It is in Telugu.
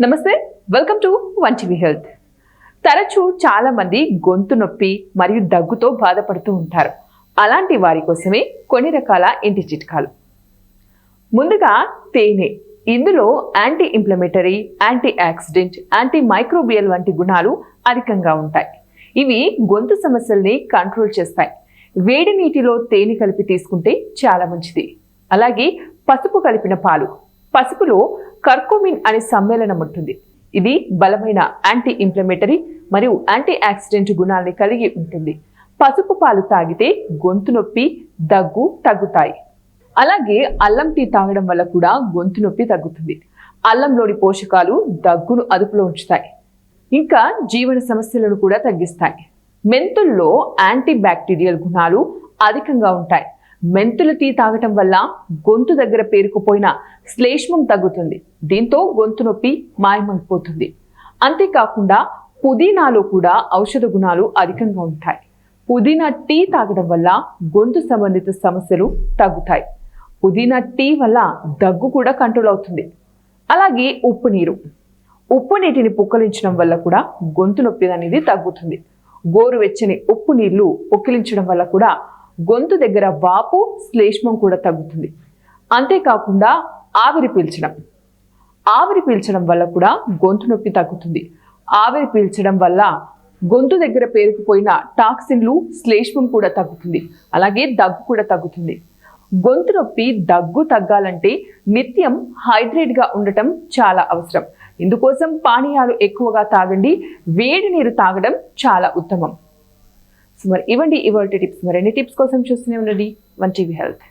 నమస్తే welcome to one TV health తరచూ చాలామంది గొంతు నొప్పి మరియు దగ్గుతో బాధపడుతూ ఉంటారు. అలాంటి వారి కోసమే కొన్ని రకాల ఇంటి చిట్కాలు. ముందుగా తేనె. ఇందులో anti inflammatory anti oxidant anti microbial వంటి గుణాలు అధికంగా ఉంటాయి. ఇవి గొంతు సమస్యల్ని కంట్రోల్ చేస్తాయి. వేడి నీటిలో తేనె కలిపి తీసుకుంటే చాలా మంచిది. అలాగే పసుపు కలిపిన పాలు. పసుపులో కర్కోమిన్ అనే సమ్మేళనం ఉంటుంది. ఇది బలమైన యాంటీ ఇంఫ్లమేటరీ మరియు యాంటీ యాక్సిడెంట్ గుణాల్ని కలిగి ఉంటుంది. పసుపు పాలు తాగితే గొంతు నొప్పి దగ్గు తగ్గుతాయి. అలాగే అల్లం టీ తాగడం వల్ల కూడా గొంతు నొప్పి తగ్గుతుంది. అల్లంలోని పోషకాలు దగ్గును అదుపులో ఉంచుతాయి. ఇంకా జీవన సమస్యలను కూడా తగ్గిస్తాయి. మెంతుల్లో యాంటీ బ్యాక్టీరియల్ గుణాలు అధికంగా ఉంటాయి. మెంతుల టీ తాగటం వల్ల గొంతు దగ్గర పేరుకుపోయిన శ్లేష్మం తగ్గుతుంది. దీంతో గొంతు నొప్పి మాయమైపోతుంది. అంతేకాకుండా పుదీనాలో కూడా ఔషధ గుణాలు అధికంగా ఉంటాయి. పుదీనా టీ తాగడం వల్ల గొంతు సంబంధిత సమస్యలు తగ్గుతాయి. పుదీనా టీ వల్ల దగ్గు కూడా కంట్రోల్ అవుతుంది. అలాగే ఉప్పు నీరు. ఉప్పు నీటిని పుక్కలించడం వల్ల కూడా గొంతు నొప్పి అనేది తగ్గుతుంది. గోరువెచ్చని ఉప్పు నీళ్ళు పుక్కిలించడం వల్ల కూడా గొంతు దగ్గర వాపు శ్లేష్మం కూడా తగ్గుతుంది. అంతేకాకుండా ఆవిరి పీల్చడం. ఆవిరి పీల్చడం వల్ల కూడా గొంతు నొప్పి తగ్గుతుంది. ఆవిరి పీల్చడం వల్ల గొంతు దగ్గర పేరుకుపోయిన టాక్సిన్లు శ్లేష్మం కూడా తగ్గుతుంది. అలాగే దగ్గు కూడా తగ్గుతుంది. గొంతు నొప్పి దగ్గు తగ్గాలంటే నిత్యం హైడ్రేట్గా ఉండటం చాలా అవసరం. ఇందుకోసం పానీయాలు ఎక్కువగా తాగండి. వేడి నీరు తాగడం చాలా ఉత్తమం. మరి ఇవ్వండి ఇవాళ టిప్స్ మరి. ఎన్ని టిప్స్ కోసం చూస్తూనే ఉండండి. One TV health